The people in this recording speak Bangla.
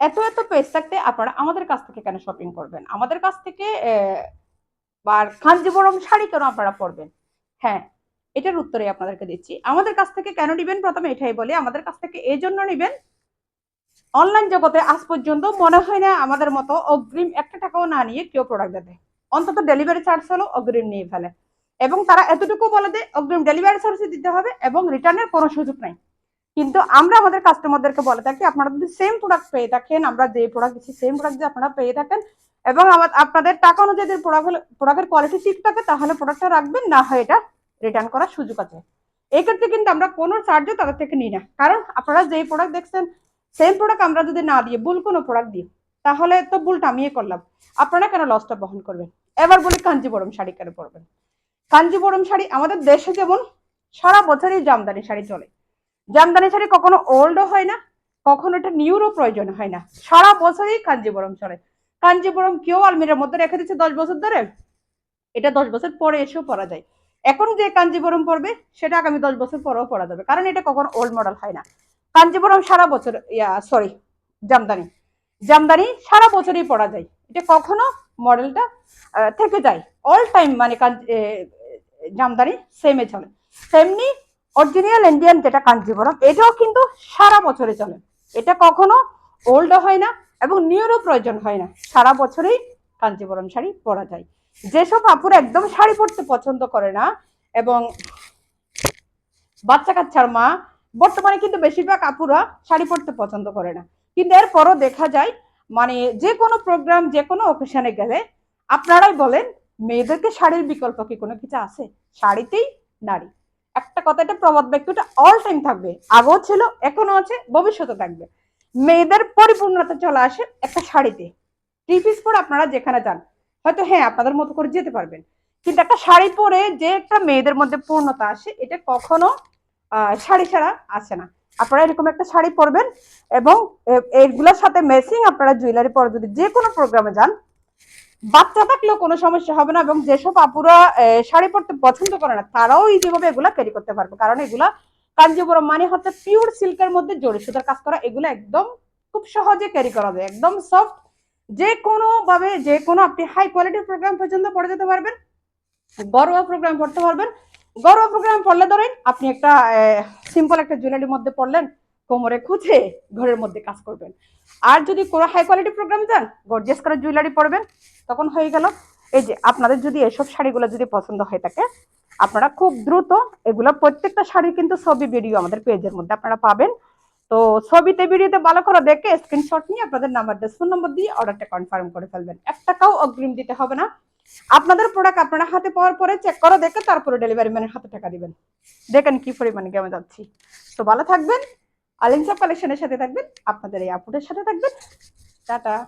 এত এত পেজ থাকতে আপনারা আমাদের কাছ থেকে কেন শপিং করবেন? আমাদের কাছ থেকে বা কাঞ্জিবরম শাড়ি কেন আপনারা পরবেন? হ্যাঁ এটার উত্তরে আপনাদেরকে দিচ্ছি। আমাদের কাছ থেকে কেন নিবেন? প্রথমে এটাই বলি, আমাদের কাছ থেকে এই জন্য নিবেন অনলাইন জগতে আজ পর্যন্ত মনে হয় না আমাদের মতো অগ্রিম একটা টাকাও না নিয়ে কেউ প্রোডাক্ট দেবে অন্তত ডেলিভারি চার্জ হলো অগ্রিম নিয়ে ফেলে। এবং তারা এতটুকু বলে দেয়, অগ্রিম ডেলিভারি চার্জ দিতে হবে এবং রিটার্নের কোনো সুযোগ নাই। কিন্তু আমরা আমাদের কাস্টমারদেরকে বলে থাকি, আপনারা যদি সেম প্রোডাক্ট পেয়ে থাকেন, আমরা যে প্রোডাক্ট দিচ্ছি সেম প্রোডাক্ট যদি আপনারা পেয়ে থাকেন এবং আমার, আপনাদের টাকা অনুযায়ী প্রোডাক্ট প্রোডাক্টের কোয়ালিটি ঠিক থাকে, তাহলে প্রোডাক্টটা রাখবেন, না হয় এটা রিটার্ন করার সুযোগ আছে। এক্ষেত্রে কিন্তু আমরা কোনো চার্জও তাদের থেকে নিই না। কারণ আপনারা যেই প্রোডাক্ট দেখছেন সেম প্রোডাক্ট আমরা যদি না দিয়ে, ভুল কোনো প্রোডাক্ট দিই তাহলে তো ভুলটা আমিই করলাম। আপনারা কেন লসটা বহন করবেন? এবার বলি কাঞ্জিবরম শাড়ি কেন পরবেন? কাঞ্জিবরম শাড়ি আমাদের দেশে যেমন সারা বছরই জামদানি শাড়ি চলে। জামদানি শাড়ি কখনো ওল্ডও হয় না, কখনো এটা নিউরও প্রয়োজন হয় না। সারা বছরই কাঞ্জিবরম চলে। কাঞ্জিবরম কেউ আলমিরার মধ্যে রেখে দিচ্ছে দশ বছর ধরে। এটা দশ বছর পরে এসেও পরা যায়। এখন যে কাঞ্জিবরম পরবে, সেটা আগামী দশ বছর পরেও পরা যাবে। কারণ এটা কখনো ওল্ড মডেল হয় না। কাঞ্জিবরম সারা বছর, ইয়া সরি জামদানি। জামদানি সারা বছরই পরা যায়। এটা কখনো মডেলটা থেকে যায়। অল টাইম মানে কাঞ্জি- জামদানি সেমে চলে। তেমনি অরিজিনাল ইন্ডিয়ান যেটা কাঞ্জিবরম এটাও কিন্তু সারা বছরে চলে। এটা কখনো ওল্ডও হয় না এবং নিউরও প্রয়োজন হয় না। সারা বছরেই কাঞ্জিবরম শাড়ি পরা যায়। যেসব আপুরা একদম শাড়ি পরতে পছন্দ করে না এবং বাচ্চা কাচ্চার মা, বর্তমানে কিন্তু বেশিরভাগ আপুরা শাড়ি পরতে পছন্দ করে না। কিন্তু এরপরও দেখা যায় মানে যে কোনো প্রোগ্রাম যে কোনো অকেশনে গেলে আপনারাই বলেন, মেয়েদেরকে শাড়ির বিকল্প কি কোনো কিছু আছে? শাড়িতেই নারী। একটা কথা, এটা প্রবাদ ব্যক্তিটা অল টাইম থাকবে। আগেও ছিল এখনও আছে, ভবিষ্যতে থাকবে। মেয়েদের পরিপূর্ণতা চলে আসে একটা শাড়িতে। থ্রি পিস পরে আপনারা যেখানে যান, হয়তো হ্যাঁ আপনাদের মতো করে যেতে পারবেন। কিন্তু একটা শাড়ি পরে যে একটা মেয়েদের মধ্যে পূর্ণতা আসে, এটা কখনো শাড়ি ছাড়া আসে না। আপনারা এরকম একটা শাড়ি পরবেন এবং এ- এইগুলোর সাথে মেসিং আপনারা জুয়েলারি পরে যদি যে কোনো প্রোগ্রামে যান বাচ্চা থাকলেও কোনো সমস্যা হবে না এবং যেসব আপুরা শাড়ি পরতে পছন্দ করে না, তারাও ইজিভাবে এগুলা ক্যারি করতে পারবে। কারণ এগুলা কাঞ্জিপুরম মানে হচ্ছে পিওর সিল্কের মধ্যে জড়ি। সুতার কাজ করা এগুলো একদম খুব সহজে ক্যারি করা যায়। একদম সফট যে কোনো ভাবে যে কোনো আপনি হাই কোয়ালিটির প্রোগ্রাম পর্যন্ত পড়ে যেতে পারবেন, ঘরোয়া প্রোগ্রাম পড়তে পারবেন। ঘরোয়া প্রোগ্রাম পড়লে ধরেন আপনি একটা সিম্পল একটা জুয়েলারির মধ্যে পড়লেন কোমরে খুঁজে ঘরের মধ্যে কাজ করবেন। আর যদি কোনো হাই কোয়ালিটি প্রোগ্রাম যান গর্জিয়াস করে জুয়েলারি পরবেন, তখন হয়ে গেল। এই যে আপনাদের যদি এসব শাড়িগুলো যদি পছন্দ হয়ে থাকে, আপনারা খুব দ্রুত এগুলো প্রত্যেকটা শাড়ির কিন্তু ছবি ভিডিও আমাদের পেজের মধ্যে আপনারা পাবেন। তো ছবিতে ভিডিওতে ভালো করে দেখে স্ক্রিনশট নিয়ে আপনাদের নাম্বার ফোন নম্বর দিয়ে অর্ডারটা কনফার্ম করে ফেলবেন। এক টাকাও অগ্রিম দিতে হবে না। আপনাদের প্রোডাক্ট আপনারা হাতে পাওয়ার পরে চেক করে দেখে তারপরে ডেলিভারি ম্যানের হাতে টাকা দিবেন। দেখেন কি পরিমাণে কেমন যাচ্ছি। তো ভালো থাকবেন। আলিংসা কালেকশনের সাথে থাকবেন আপনাদের এই আপুটের সাথে থাকবেন। টাটা।